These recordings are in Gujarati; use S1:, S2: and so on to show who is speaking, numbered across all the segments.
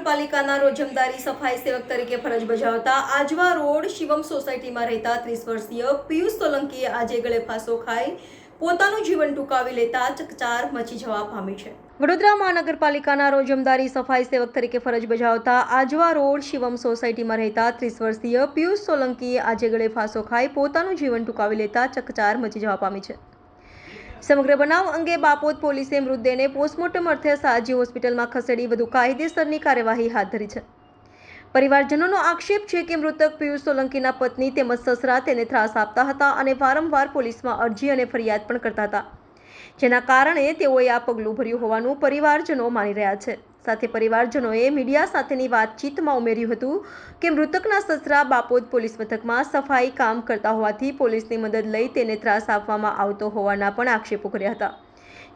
S1: મહાનગરપાલિકાના રોજમદારી સફાઈ સેવક તરીકે ફરજ બજાવતા આજવા રોડ શિવમ સોસાયટીમાં રહેતા ત્રીસ વર્ષીય પિયુષ સોલંકીએ આજે ગળે ફાંસો ખાઈ પોતાનું જીવન ટૂંકાવી લેતા ચકચાર મચી જવા પામી છે. વડોદરા મહાનગરપાલિકાના રોજમદારી સફાઈ સેવક તરીકે ફરજ બજાવતા આજવા રોડ શિવમ સોસાયટીમાં રહેતા ત્રીસ વર્ષીય પિયુષ સોલંકીએ આજે ગળે ફાંસો ખાઈ પોતાનું જીવન ટૂંકાવી લેતા ચકચાર મચી જવા પામી છે. સમગ્ર બનાવ અંગે બાપોદ પોલીસે મૃતદેહને પોસ્ટમોર્ટમ અર્થે સાજી હોસ્પિટલમાં ખસેડી વધુ કાયદેસરની કાર્યવાહી હાથ ધરી છે. પરિવારજનોનો આક્ષેપ છે કે મૃતક પિયુષ સોલંકીના પત્ની તેમજ સસરા તેને ત્રાસ આપતા હતા અને વારંવાર પોલીસમાં અરજી અને ફરિયાદ પણ કરતા હતા. જેના કારણે તેઓએ આ પગલું ભર્યું હોવાનું પરિવારજનો માની રહ્યા છે. સાથે પરિવારજનોએ મીડિયા સાથેની વાતચીતમાં ઉમેર્યું હતું કે મૃતકના સસરા બાપોદ પોલીસ મથકમાં સફાઈ કામ કરતા હોવાથી પોલીસની મદદ લઈ તેને ત્રાસ આપવામાં આવતો હોવાના પણ આક્ષેપો કર્યા હતા.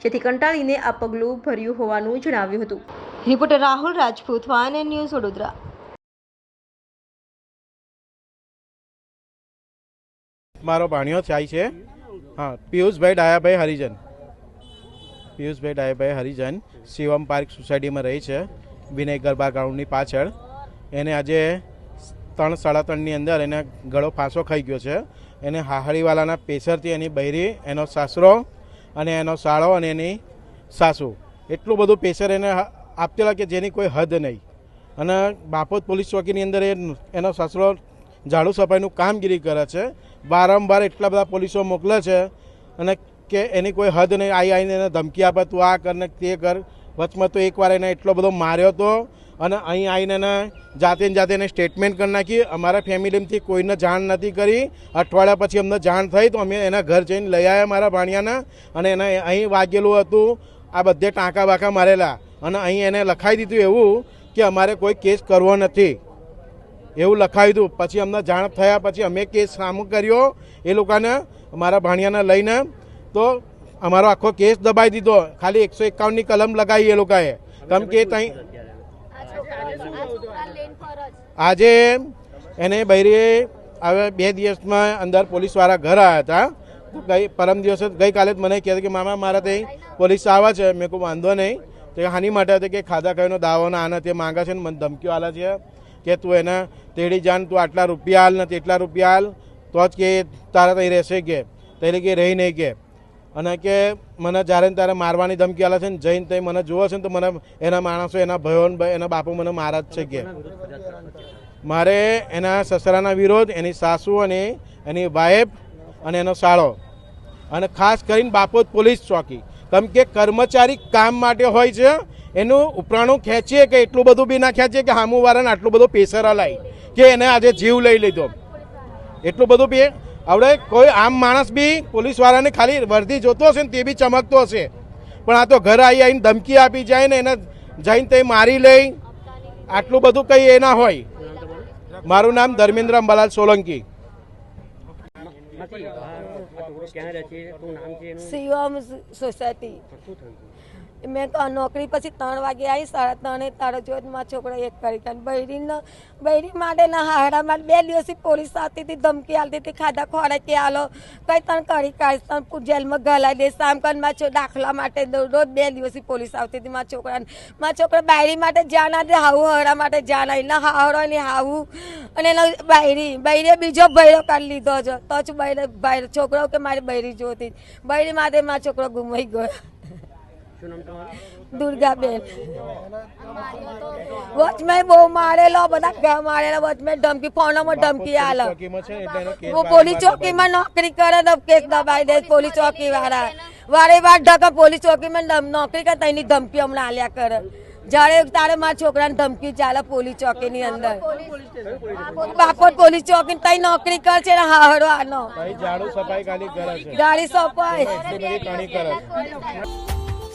S1: જેથી કંટાળીને આ પગલું ભર્યું હોવાનું જણાવ્યું હતું. Reporter Rahul Rajput van news Vadodara.
S2: મારો ભાણિયો થાય છે. હા પિયુષભાઈ ડાયાભાઈ હરિજન. પિયુષભાઈ ડાયભાઈ હરિજન શિવમ પાર્ક સોસાયટીમાં રહી છે. વિનય ગરબા ગ્રાઉન્ડની પાછળ. એને આજે ત્રણ સાડા ત્રણની અંદર એને ગળો ફાંસો ખાઈ ગયો છે. એને હાહડીવાલાના પેસરથી એની બૈરી, એનો સાસરો અને એનો સાળો અને એની સાસુ. એટલું બધું પ્રેશર એને આપતેલા કે જેની કોઈ હદ નહીં. અને બાપોદ પોલીસ ચોકીની અંદર એ એનો સસરો ઝાડુ સફાઈનું કામગીરી કરે છે. વારંવાર એટલા બધા પોલીસો મોકલે છે અને કે એની કોઈ હદ નહીં આવી આવીને એને ધમકી આપે, તું આ કર તે કર. વચમાં તો એકવાર એને એટલો બધો માર્યો હતો અને અહીં આવીને એને જાતે જાતે એને સ્ટેટમેન્ટ કરી નાખી. અમારા ફેમિલીમાંથી કોઈને જાણ નથી કરી. અઠવાડિયા પછી અમને જાણ થઈ તો અમે એના ઘર જઈને લઈ આવ્યા મારા ભાણિયાના અને એને અહીં વાગેલું હતું. આ બધે ટાંકા બાંકા મારેલા અને અહીં એને લખાઈ દીધું એવું કે અમારે કોઈ કેસ કરવો નથી. એવું લખાવી હતું પછી અમને જાણ થયા પછી અમે કેસ સામો કર્યો. એ લોકોને, મારા ભાણિયાને લઈને તો અમારો આખો કેસ દબાઈ દીધો. ખાલી એકસો એકાવનની કલમ લગાવી એ લોકોએ. કેમ કે ત્યાં આજે એને બૈરીએ હવે બે દિવસમાં અંદર પોલીસવાળા ઘર આવ્યા હતા. ગઈ પરમ દિવસે ગઈકાલે જ મને કહેતા કે, મામા, મારા ત્યાં પોલીસ આવે છે. મેં કોઈ વાંધો નહીં. તો હાની માટે હતી કે ખાધા ખાઈનો ના આના તે માંગે છે ને મને ધમકીઓ આલા છે કે તું એને તેડી જાન, તું આટલા રૂપિયા હાલ ને તેટલા રૂપિયા હાલ તો જ કે તારા ત્યાં રહેશે કે તે કે રહી નહીં કે. અને કે મને જ્યારે ને ત્યારે મારવાની ધમકી આલે છે ને જઈને ત્યાં મને જુએ છે ને તો મને એના માણસો, એના ભયો એના બાપુ મને મારા જ છે કે. મારે એના સસરાના વિરોધ, એની સાસુ અને એની વાઇફ અને એનો સાળો. અને ખાસ કરીને બાપોદ પોલીસ ચોકી. કેમ કે કર્મચારી કામ માટે હોય છે, એનું ઉપરાણું ખેંચીએ કે એટલું બધું બી ના ખેંચીએ કે સામુવાળાને આટલું બધું પ્રેશર હલાય, કે એને આજે જીવ લઈ લીધો. એટલું બધું બી આપણે કોઈ આમ માણસ બી પોલીસવાળાને ખાલી વર્દી જોતો હશે ને તે બી ચમકતો હશે પણ આ તો ઘરે આવી આવીને ધમકી આપી જાય ને એને જઈને તે મારી લઈ આટલું બધું કંઈ એ ના હોય મારું નામ ધર્મેન્દ્ર અંબાલાલ સોલંકી
S3: શિવમ સોસાયટી મેં નોકરી પછી ત્રણ વાગે આવી સાડા ત્રણે તારો જોતમાં છોકરો એક કરી ગયા બૈરીનો, બૈરી માટે ના હાડા માટે બે દિવસથી પોલીસ આવતી હતી, ધમકી આવતી હતી, ખાધા ખોરાક આલો. કઈ તને કરી કાઢીશ તને જેલમાં ગલાઈ દઈશ આમ કરીને મારા દાખલા માટે રોજ બે દિવસથી પોલીસ આવતી હતી મારા છોકરાને. મારા છોકરા બાયરી માટે જાન આવી હાવું હરા માટે જાન આવી ના હાવડો ને હાવું અને એનો બાયરી બાયરીએ બીજો બૈરો કાઢી લીધો છે તો જ બૈરે છોકરો કે મારી બૈરી જોતી. બૈરી માટે મારો છોકરો ગુમાઈ ગયો. દુર્ગાબેન. વચમાં બહુ મારેલો બધા મારેલા વચમાં ધમકી ફોનમાં ધમકી આલો.
S2: એનો
S3: હું પોલીસ ચોકીમાં નોકરી કરે તો કેસ દબાઈ દે પોલીસ ચોકી વાળા વારે વાર ઢકા પોલીસ ચોકીમાં નોકરી કરે તેની ધમકી હમણાં આલ્યા કરે. જ્યારે તારે મારા છોકરાને ધમકી ચાલે પોલીસ ચોકીની અંદર. બાપોર પોલીસ ચોકી તઈ નોકરી કર છે ને હાહડો આનો. ગાડી
S2: સફાઈ